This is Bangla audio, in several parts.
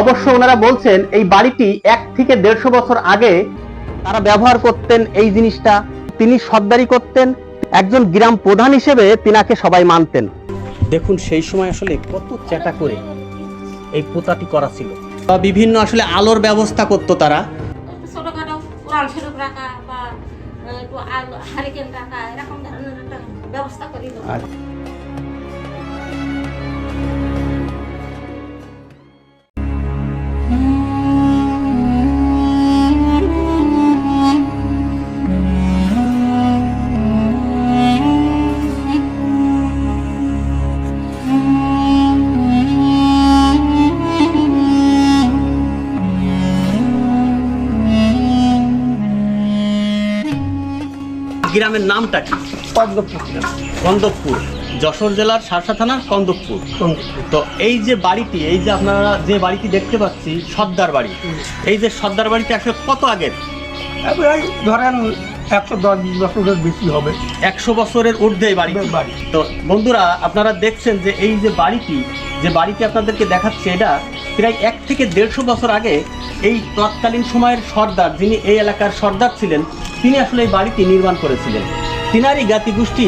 অবশ্য ওনারা বলছেন এই বাড়িটি এক থেকে দেড়শো বছর আগে তারা ব্যবহার করতেন এই জিনিসটা। তিনি সর্দারি করতেন একজন গ্রাম প্রধান হিসেবে তিনাকে সবাই মানতেন। দেখুন সেই সময় আসলে কত চেটা করে এই পোতাটি করা ছিল। বা বিভিন্ন আসলে আলোর ব্যবস্থা করতো তারা। ছোটখাটো কোরআন শরীফ রাখা বা একটু হারিকেন রাখা এরকম ধরনের একটা ব্যবস্থা করি কন্দকপুর যশোর জেলার সারসা থানার কন্দকপুর তো এই যে বাড়িটি এই যে আপনারা যে বাড়িটি দেখতে পাচ্ছি সর্দার বাড়ি। এই যে সর্দার বাড়িটি আসলে কত আগের? প্রায় ধরেন একশো দশ বিশ বছরের বেশি হবে। একশো বছরের ঊর্ধ্বে বাড়ি বাড়ি। তো বন্ধুরা আপনারা দেখছেন যে এই যে বাড়িটি যে বাড়িটি আপনাদেরকে দেখাচ্ছে এটা প্রায় এক থেকে দেড়শো বছর আগে এই তৎকালীন সময়ের সর্দার যিনি এই এলাকার সর্দার ছিলেন তিনি আসলে এই বাড়িটি নির্মাণ করেছিলেন। তিনারই জ্ঞাতিগোষ্ঠী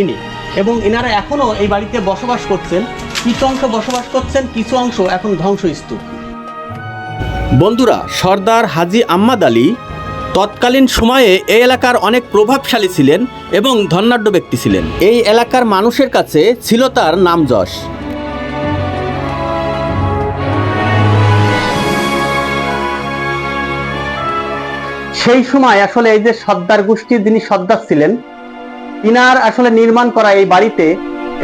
ইনি। এবং এনারা এখনও এই বাড়িতে বসবাস করছেন। কিছু অংশ বসবাস করছেন কিছু অংশ এখন ধ্বংসস্তূপ। বন্ধুরা সর্দার হাজি আম্মাদ আলী তৎকালীন সময়ে এই এলাকার অনেক প্রভাবশালী ছিলেন এবং ধনাঢ্য ব্যক্তি ছিলেন। এই এলাকার মানুষের কাছে ছিল তার নাম যশ। সেই সময় আসলে এই যে সর্দার গোষ্ঠীর যিনি সর্দার ছিলেন ইনার আসলে নির্মাণ করা এই বাড়িতে,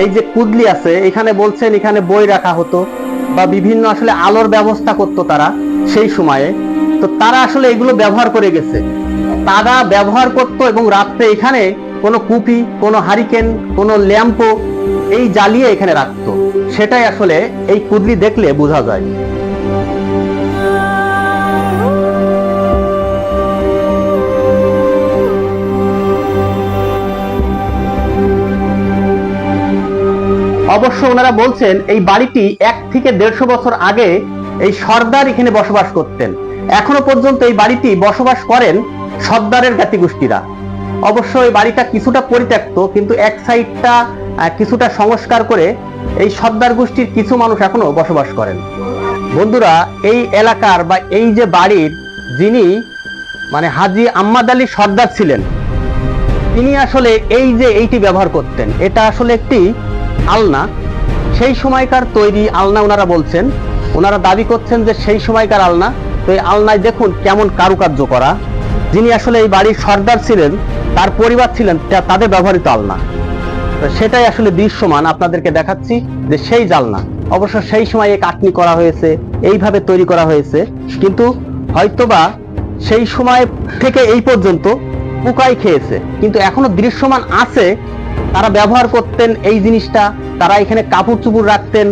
এই যে কুদলি আছে, এখানে বলছেন এখানে বই রাখা হতো বা বিভিন্ন আসলে আলোর ব্যবস্থা করতো তারা সেই সময়ে। তো তারা আসলে এগুলো ব্যবহার করে গেছে। তারা ব্যবহার করতো এবং রাত্রে এখানে কোনো কুপি, কোনো হারিকেন, কোনো ল্যাম্পো এই জ্বালিয়ে এখানে রাখতো। সেটাই আসলে এই কুদলি দেখলে বোঝা যায়। অবশ্য ওনারা বলছেন এই বাড়িটি এক থেকে দেড়শো বছর আগে এই সর্দার এখানে বসবাস করতেন। এখনও পর্যন্ত এই বাড়িটি বসবাস করেন সর্দারের জাতিগোষ্ঠীরা অবশ্য এই বাড়িটা কিছুটা পরিত্যক্ত, কিন্তু এক সাইডটা কিছুটা সংস্কার করে এই সর্দার গোষ্ঠীর কিছু মানুষ এখনও বসবাস করেন। বন্ধুরা, এই এলাকার বা এই যে বাড়ির যিনি মানে হাজি আম্মাদ আলী সর্দার ছিলেন, তিনি আসলে এই যে এইটি ব্যবহার করতেন, এটা আসলে একটি আলনা, সেই সময়কার তৈরি আলনা ওনারা বলছেন। ওনারা দাবি করছেন যে সেই সময়কার আলনা, তো এই আলনায় দেখুন কেমন কারুকার্য করা। যিনি আসলে এই বাড়ির সর্দার ছিলেন, তার পরিবার ছিলেন তাদের ব্যবহৃত আলনা। সেটাই আসলে দৃশ্যমান, আপনাদেরকে দেখাচ্ছি যে সেই জালনা। অবশ্য সেই সময়ে কাটনি করা হয়েছে, এইভাবে তৈরি করা হয়েছে, কিন্তু হয়তোবা সেই সময় থেকে এই পর্যন্ত পোকাই খেয়েছে। কিন্তু এখনও দৃশ্যমান আছে তারা ব্যবহার করতেন এই জিনিসটা তারা এখানে কাপড় চুপুর রাখতেন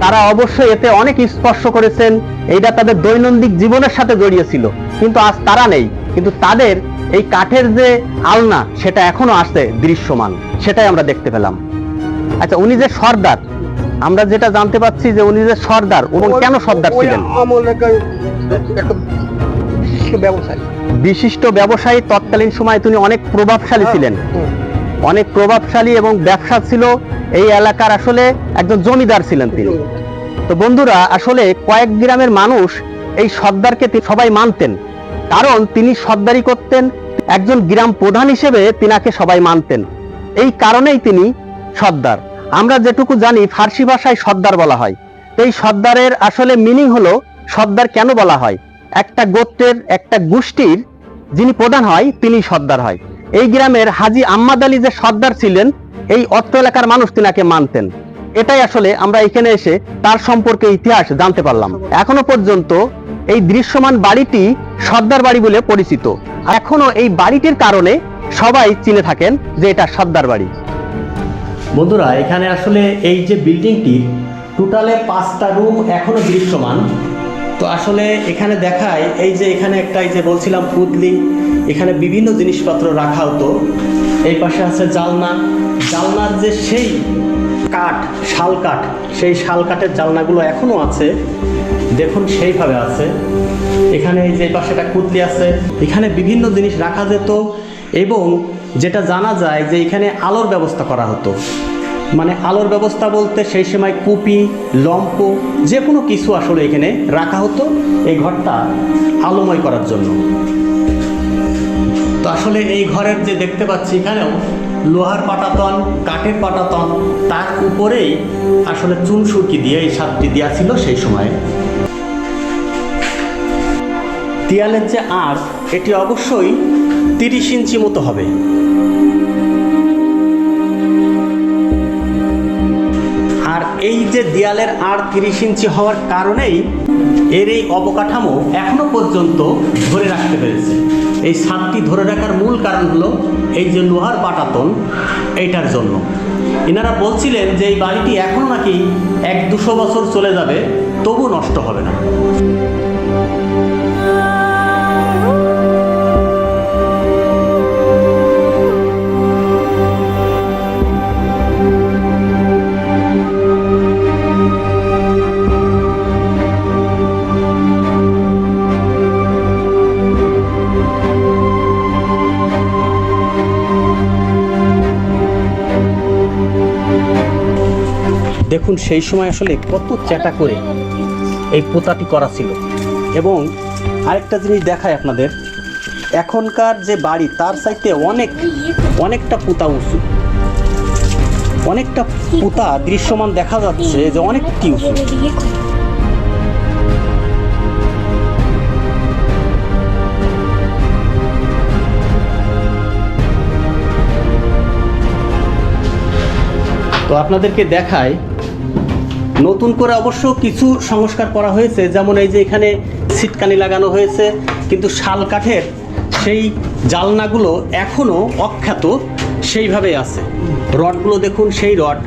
তারা অবশ্যই এতে অনেক স্পর্শ করেছেন এইটা তাদের দৈনন্দিন জীবনের সাথে জড়িয়ে ছিল কিন্তু আজ তারা নেই কিন্তু তাদের এই কাঠের যে আলনা সেটা এখনও আছে দৃশ্যমান সেটাই আমরা দেখতে পেলাম। আচ্ছা উনি যে সর্দার আমরা যেটা জানতে পাচ্ছি যে উনি যে সর্দার এবং কেন সর্দার ছিলেন? বিশিষ্ট ব্যবসায়ী। তৎকালীন সময় তিনি অনেক প্রভাবশালী ছিলেন। হুম। অনেক প্রভাবশালী এবং ব্যবসা ছিল এই এলাকার আসলে একজন জমিদার ছিলেন তিনি। তো বন্ধুরা, আসলে কয়েক গ্রামের মানুষ এই সর্দারকে সবাই মানতেন। কারণ তিনি সর্দারি করতেন, একজন গ্রাম প্রধান হিসেবে তিনাকে সবাই মানতেন। এই কারণেই তিনি সর্দার। আমরা যেটুকু জানি, ফার্সি ভাষায় সর্দার বলা হয়। তো এই সর্দারের আসলে মিনিং হলো, সর্দার কেন বলা হয়? একটা গোত্রের একটা গোষ্ঠীর যিনি প্রধান হয়, তিনি সর্দার হয়। এই গ্রামের হাজি আম্মাদ আলী যে সর্দার ছিলেন, এই অত্র এলাকার মানুষ তিনাকে মানতেন। এটাই আসলে আমরা এখানে এসে তার সম্পর্কে ইতিহাস জানতে পারলাম। এখনও পর্যন্ত এই দৃশ্যমান বাড়িটি সর্দার বাড়ি বলে পরিচিত। এখনও এই বাড়িটির কারণে সবাই চিনে থাকেন যে এটা সর্দার বাড়ি। বন্ধুরা, এখানে আসলে এই যে বিল্ডিংটি টোটালে পাঁচটা রুম এখনও দৃশ্যমান। তো আসলে এখানে দেখায়, এই যে এখানে একটা, এই যে বলছিলাম পুতলি এখানে বিভিন্ন জিনিসপত্র রাখা হতো। এই পাশে আছে জালনা। জালনার যে সেই কাঠ, শাল কাঠ, সেই শাল কাঠের জালনাগুলো এখনও আছে। দেখুন সেইভাবে আছে। এখানে এই যে পাশে একটা কুতলি আছে। এখানে বিভিন্ন জিনিস রাখা যেত এবং যেটা জানা যায় যে এখানে আলোর ব্যবস্থা করা হতো। মানে আলোর ব্যবস্থা বলতে সেই সময় কুপি, লম্প যে কোনো কিছু আসলে এখানে রাখা হতো এই ঘরটা আলোময় করার জন্য। তো আসলে এই ঘরের যে দেখতে পাচ্ছি এখানেও লোহার পাটাতন, কাঠের পাটাতন, তার উপরেই আসলে চুন সুরকি দিয়ে এই সাতটি দেওয়া ছিল সেই সময়ে। দেয়ালের যে আঁশ এটি অবশ্যই তিরিশ ইঞ্চি মতো হবে। এই যে দেয়ালের আর তিরিশ ইঞ্চি হওয়ার কারণেই এর এই অবকাঠামো এখনও পর্যন্ত ধরে রাখতে পেরেছে। এই ছাদটি ধরে রাখার মূল কারণ হলো এই যে লোহার পাটাতন এইটার জন্য। এনারা বলছিলেন যে এই বাড়িটি এখন নাকি এক দুশো বছর চলে যাবে, তবু নষ্ট হবে না। দেখুন সেই সময় আসলে কত চ্যাটা করে এই পোতাটি করা ছিল। এবং আরেকটা জিনিস দেখায় আপনাদের, এখনকার যে বাড়ি, তার সাইতে অনেক, অনেকটা পুতা উঁচু। অনেকটা পুতা দৃশ্যমান দেখা যাচ্ছে যে অনেকটি উঁচু। তো আপনাদেরকে দেখায় নতুন করে অবশ্য কিছু সংস্কার করা হয়েছে, যেমন এই যে এখানে সিটকানি লাগানো হয়েছে, কিন্তু শাল কাঠের সেই জালনাগুলো এখনও অখ্যাত সেইভাবে আছে। রডগুলো দেখুন, সেই রড।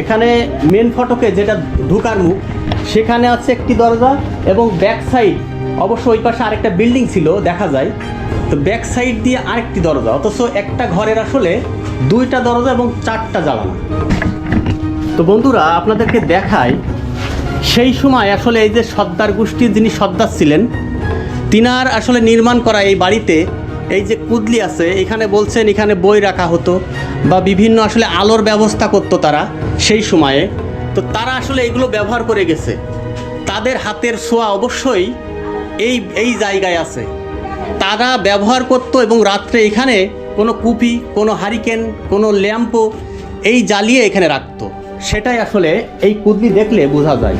এখানে মেন ফটকে যেটা ঢুকার মুখ, সেখানে আছে একটি দরজা এবং ব্যাক সাইড অবশ্য ওই পাশে আরেকটা বিল্ডিং ছিল, দেখা যায়। তো ব্যাক সাইড দিয়ে আরেকটি দরজা, অথচ একটা ঘরের আসলে দুইটা দরজা এবং চারটা জ্বালানা তো বন্ধুরা, আপনাদেরকে দেখাই, সেই সময় আসলে এই যে সর্দার গোষ্ঠীর যিনি সর্দার ছিলেন, তিনার আসলে নির্মাণ করা এই বাড়িতে এই যে কুদলি আছে, এখানে বলছেন এখানে বই রাখা হতো বা বিভিন্ন আসলে আলোর ব্যবস্থা করতো তারা সেই সময়ে। তো তারা আসলে এগুলো ব্যবহার করে গেছে। তাদের হাতের ছোঁয়া অবশ্যই এই এই জায়গায় আছে। তারা ব্যবহার করত এবং রাত্রে এখানে কোনো কুপি, কোনো হারিকেন, কোনো ল্যাম্পও এই জ্বালিয়ে এখানে রাখতো। সেটাই আসলে এই কুদলি দেখলে বোঝা যায়।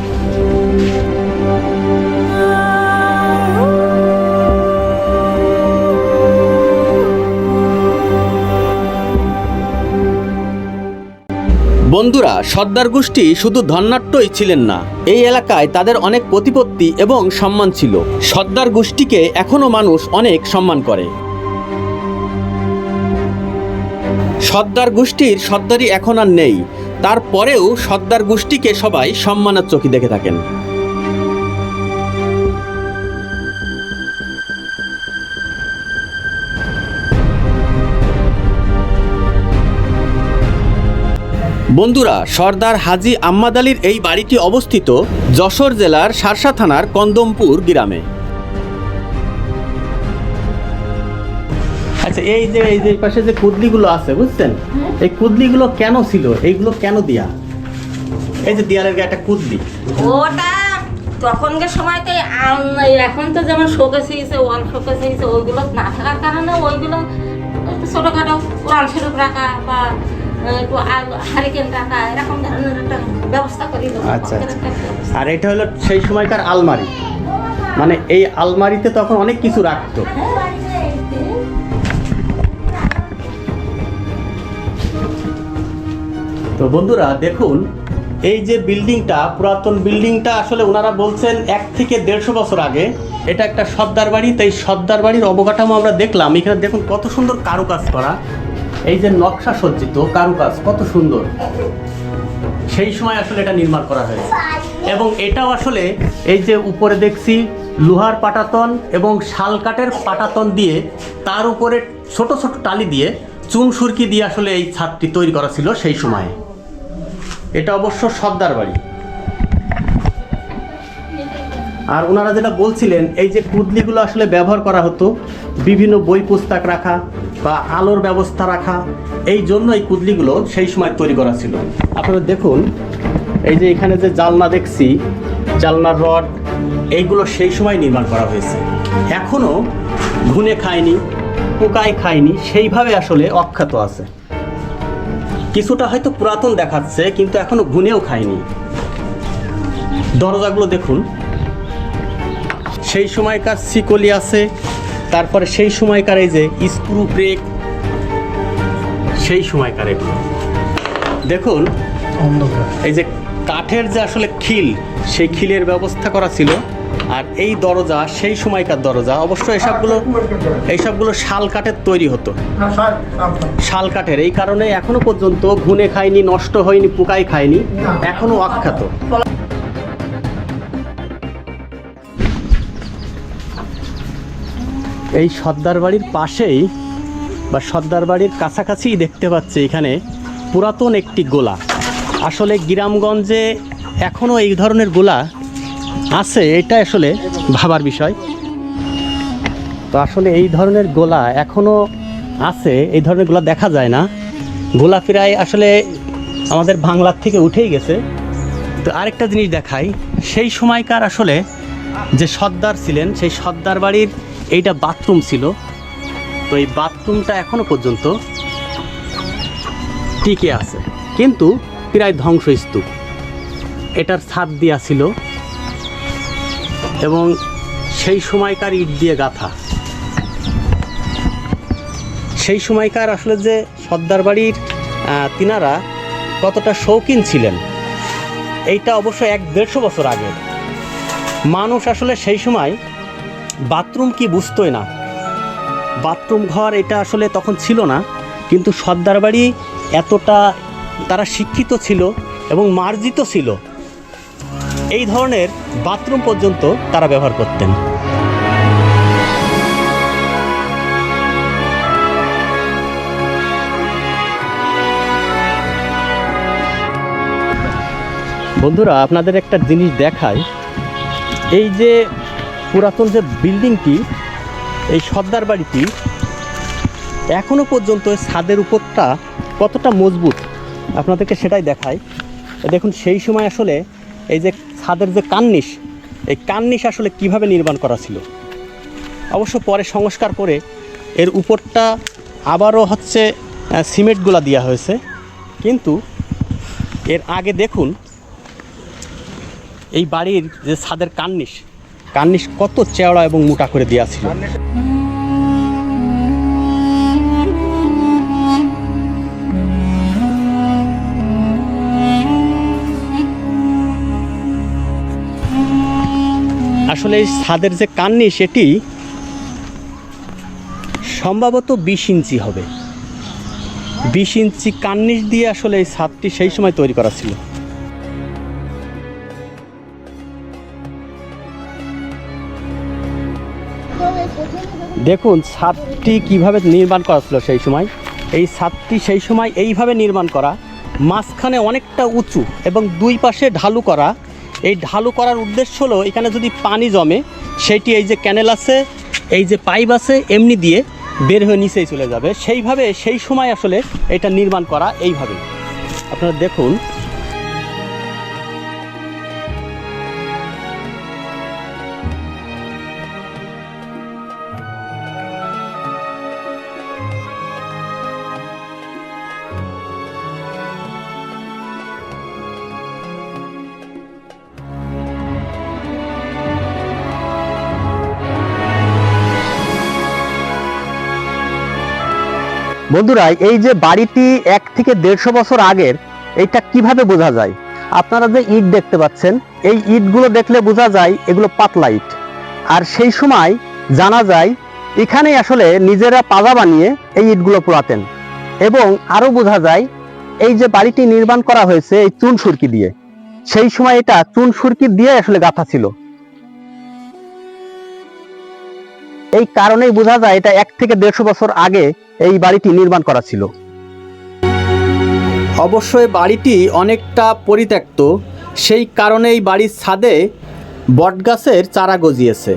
বন্ধুরা, সর্দার গোষ্ঠী শুধু ধন্যাট্যই ছিলেন না, এই এলাকায় তাদের অনেক প্রতিপত্তি এবং সম্মান ছিল। সর্দার গোষ্ঠীকে এখনও মানুষ অনেক সম্মান করে। সর্দার গোষ্ঠীর সর্দারি এখন আর নেই তারপরেও সর্দার গোষ্ঠীকে সবাই সম্মানের চোখে দেখে থাকেন। বন্ধুরা, সর্দার হাজি আম্মাদ আলীর এই বাড়িটি অবস্থিত যশোর জেলার সারসা থানার কন্দমপুর গ্রামে। আচ্ছা এই যে এই যে পাশে যে কুদলিগুলো আছে বুঝছেন? এই কুদলিগুলো কেন ছিল? এইগুলো কেন দিয়া? এই যে দেয়ালের গায়ে একটা কুদলি। ওটা তখনকার সময়তে আম- এখন তো যেমন শোকেস হয়েছে ওয়াল শোকেস হয়েছে ওইগুলো না থাকার কারণে ওইগুলো একটু ছোটোখাটো কোরআন শরীফ রাখা বা একটু হারিকেন রাখা এরকম ধরনের একটা ব্যবস্থা করি আচ্ছা, আচ্ছা। আর এটা হলো সেই সময়কার আলমারি। মানে এই আলমারিতে তখন অনেক কিছু রাখতো। তো বন্ধুরা দেখুন, এই যে বিল্ডিংটা, পুরাতন বিল্ডিংটা, আসলে ওনারা বলছেন এক থেকে দেড়শো বছর আগে, এটা একটা সর্দার বাড়ি, তাই সর্দার বাড়ির অবকাঠামো আমরা দেখলাম। এখানে দেখুন কত সুন্দর কারুকাজ করা। এই যে নকশা সজ্জিত কারুকাজ, কত সুন্দর। সেই সময় আসলে এটা নির্মাণ করা হয়েছে। এবং এটাও আসলে এই যে উপরে দেখছি, লোহার পাটাতন এবং শাল কাঠের পাটাতন দিয়ে, তার উপরে ছোট ছোট টালি দিয়ে, চুন সুরকি দিয়ে আসলে এই ছাদটি তৈরি করা ছিল সেই সময়ে। এটা অবশ্য সর্দার বাড়ি। আর ওনারা যেটা বলছিলেন, এই যে কুদলিগুলো আসলে ব্যবহার করা হতো, বিভিন্ন বই পুস্তক রাখা বা আলোর ব্যবস্থা রাখা, এই জন্য এই কুদলিগুলো সেই সময় তৈরি করা ছিল। আপনারা দেখুন, এই যে এখানে যে জালনা দেখছি, জালনার রড, এইগুলো সেই সময় নির্মাণ করা হয়েছে। এখনও ঘুনে খায়নি, পোকায় খায়নি, সেইভাবে আসলে অক্ষত আছে। কিছুটা হয়তো পুরাতন দেখাচ্ছে কিন্তু এখনও ঘুনেও খায়নি। দরজাগুলো দেখুন। সেই সময়কার সিকলি আছে তারপরে সেই সময়কার এই যে স্ক্রু ব্রেক সেই সময়কার এগুলো। দেখুন এই যে কাঠের যে আসলে খিল সেই খিলের ব্যবস্থা করা ছিল। আর এই দরজা, সেই সময়কার দরজা, অবশ্য এসবগুলো এইসবগুলো শাল কাঠের তৈরি হতো। শাল কাঠের। এই কারণে এখনও পর্যন্ত ঘুনে খায়নি, নষ্ট হয়নি, পোকায় খায়নি, এখনও অখ্যাত। এই সর্দার বাড়ির পাশেই বা সর্দার বাড়ির কাছাকাছিই দেখতে পাচ্ছি এখানে পুরাতন একটি গোলা। আসলে গ্রামগঞ্জে এখনও এই ধরনের গোলা আছে এটা আসলে ভাবার বিষয়। তো আসলে এই ধরনের গোলা এখনও আছে, এই ধরনের গোলা দেখা যায় না। গোলা প্রায় আসলে আমাদের বাংলার থেকে উঠেই গেছে। তো আরেকটা জিনিস দেখাই, সেই সময়কার আসলে যে সর্দার ছিলেন, সেই সর্দার বাড়ির এইটা বাথরুম ছিল। তো এই বাথরুমটা এখনও পর্যন্ত টিকে আছে। কিন্তু প্রায় ধ্বংসস্তূপ। এটার ছাদ দেওয়া ছিল। এবং সেই সময়কার ইট দিয়ে গাঁথা। সেই সময়কার আসলে যে সর্দার বাড়ির তিনারা কতটা শৌখিন ছিলেন, এইটা অবশ্য এক দেড়শো বছর আগে। মানুষ আসলে সেই সময় বাথরুম কি বুঝতোই না। বাথরুম ঘর এটা আসলে তখন ছিল না, কিন্তু সর্দার বাড়ি এতটা তারা শিক্ষিত ছিল এবং মার্জিত ছিল। এই ধরনের বাথরুম পর্যন্ত তারা ব্যবহার করতেন। বন্ধুরা, আপনাদের একটা জিনিস দেখায় এই যে পুরাতন যে বিল্ডিংটি, এই সর্দার বাড়িটি এখনও পর্যন্ত ছাদের উপরটা কতটা মজবুত? আপনাদেরকে সেটাই দেখায় দেখুন, সেই সময় আসলে এই যে ছাদের যে কান্নিশ, এই কান্নিশ আসলে কীভাবে নির্মাণ করা ছিল? অবশ্য পরে সংস্কার করে এর উপরটা আবারও হচ্ছে সিমেন্টগুলা দেওয়া হয়েছে। কিন্তু এর আগে দেখুন, এই বাড়ির যে ছাদের কান্নিশ কান্নিশ কত চেওড়া এবং মোটা করে দেওয়া ছিল। আসলে ছাদের যে কান্নিশ এটি সম্ভবত বিশ ইঞ্চি হবে। বিশ ইঞ্চি কান্নিশ দিয়ে আসলে এই ছাদটি সেই সময় তৈরি করা ছিল। দেখুন, ছাদটি কীভাবে নির্মাণ করা ছিল সেই সময়? এই ছাদটি সেই সময় এইভাবে নির্মাণ করা, মাঝখানে অনেকটা উঁচু এবং দুই পাশে ঢালু করা এই ঢালু করার উদ্দেশ্য হলো এখানে যদি পানি জমে, সেটি এই যে ক্যানেল আছে, এই যে পাইপ আছে, এমনি দিয়ে বের হয়ে নিচেই চলে যাবে। সেইভাবে সেই সময় আসলে এটা নির্মাণ করা এইভাবে আপনারা দেখুন বন্ধুরা, এই যে বাড়িটি এক থেকে দেড়শো বছর আগের, এইটা কীভাবে বোঝা যায়? আপনারা যে ইট দেখতে পাচ্ছেন, এই ইটগুলো দেখলে বোঝা যায় এগুলো পাতলা ইট। আর সেই সময় জানা যায়, এখানেই আসলে নিজেরা পাজা বানিয়ে এই ইটগুলো পোড়াতেন। এবং আরও বোঝা যায়, এই যে বাড়িটি নির্মাণ করা হয়েছে এই চুন সুরকি দিয়ে। সেই সময় এটা চুন সুরকি দিয়ে আসলে গাঁথা ছিল। এই কারণেই বোঝা যায় এটা এক থেকে দেড়শো বছর আগে এই বাড়িটি নির্মাণ করা ছিল। অবশ্যই বাড়িটি অনেকটা পরিত্যক্ত। সেই কারণেই বাড়ির ছাদে বটগাছের চারা গজিয়েছে।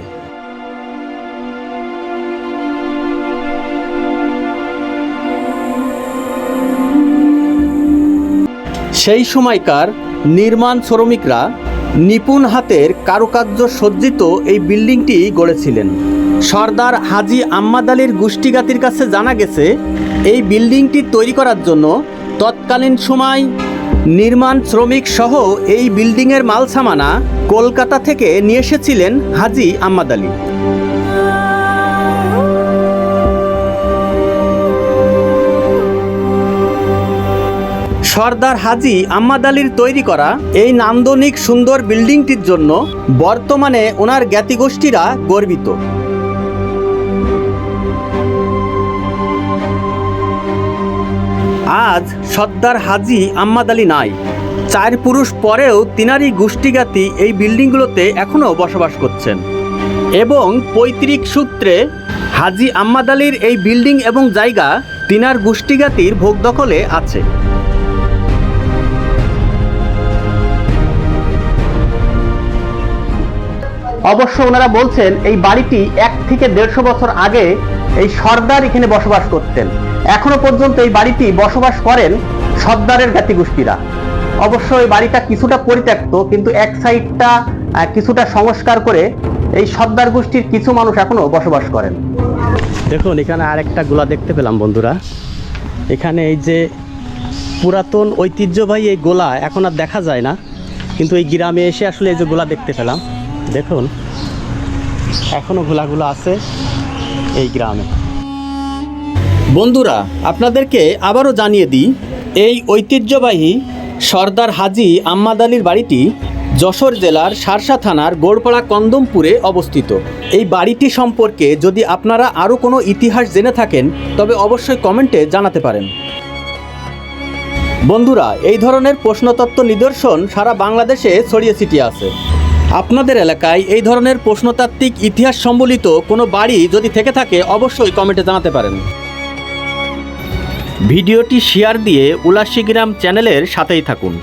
সেই সময়কার নির্মাণ শ্রমিকরা নিপুণ হাতের কারুকার্য সজ্জিত এই বিল্ডিংটি গড়েছিলেন। সর্দার হাজি আম্মাদ আলীর গোষ্ঠীগাতির কাছে জানা গেছে, এই বিল্ডিংটি তৈরি করার জন্য তৎকালীন সময় নির্মাণ শ্রমিক সহ এই বিল্ডিংয়ের মাল সামানা কলকাতা থেকে নিয়ে এসেছিলেন হাজি আম্মাদ আলী। সর্দার হাজি আম্মাদ আলীর তৈরি করা এই নান্দনিক সুন্দর বিল্ডিংটির জন্য বর্তমানে ওনার জ্ঞাতিগোষ্ঠীরা গর্বিত। সর্দার হাজি আম্মাদ আলী নাই। চার পুরুষ পরেও তিনারই গোষ্ঠীগাতি এই বিল্ডিংগুলোতে এখনও বসবাস করছেন। এবং পৈতৃক সূত্রে হাজি আম্মাদ আলীর এই বিল্ডিং এবং জায়গা তিনার গোষ্ঠীগাতির ভোগ দখলে আছে। অবশ্য ওনারা বলছেন এই বাড়িটি এক থেকে দেড়শো বছর আগে এই সর্দার এখানে বসবাস করতেন। এখনও পর্যন্ত এই বাড়িটি বসবাস করেন সর্দারের জাতিগোষ্ঠীরা অবশ্য এই বাড়িটা কিছুটা পরিত্যক্ত, কিন্তু এক সাইডটা কিছুটা সংস্কার করে এই সর্দার গোষ্ঠীর কিছু মানুষ এখনও বসবাস করেন। দেখুন, এখানে আর একটা গোলা দেখতে পেলাম বন্ধুরা। এখানে এই যে পুরাতন ঐতিহ্যবাহী এই গোলা এখন আর দেখা যায় না, কিন্তু এই গ্রামে এসে আসলে এই যে গোলা দেখতে পেলাম। দেখুন, এখনও গোলাগুলো আছে এই গ্রামে। বন্ধুরা, আপনাদেরকে আবারও জানিয়ে দিই, এই ঐতিহ্যবাহী সর্দার হাজি আম্মাদ আলীর বাড়িটি যশোর জেলার সারসা থানার গোড়পাড়া কন্দমপুরে অবস্থিত। এই বাড়িটি সম্পর্কে যদি আপনারা আরও কোনো ইতিহাস জেনে থাকেন, তবে অবশ্যই কমেন্টে জানাতে পারেন। বন্ধুরা, এই ধরনের প্রশ্নতত্ত্ব নিদর্শন সারা বাংলাদেশে ছড়িয়ে ছিটিয়ে আছে। আপনাদের এলাকায় এই ধরনের প্রশ্নতাত্ত্বিক ইতিহাস সম্বলিত কোনো বাড়ি যদি থেকে থাকে, অবশ্যই কমেন্টে জানাতে পারেন। ভিডিওটি শেয়ার দিয়ে উলাসিগ্রাম গ্রাম চ্যানেলের সাথেই থাকুন।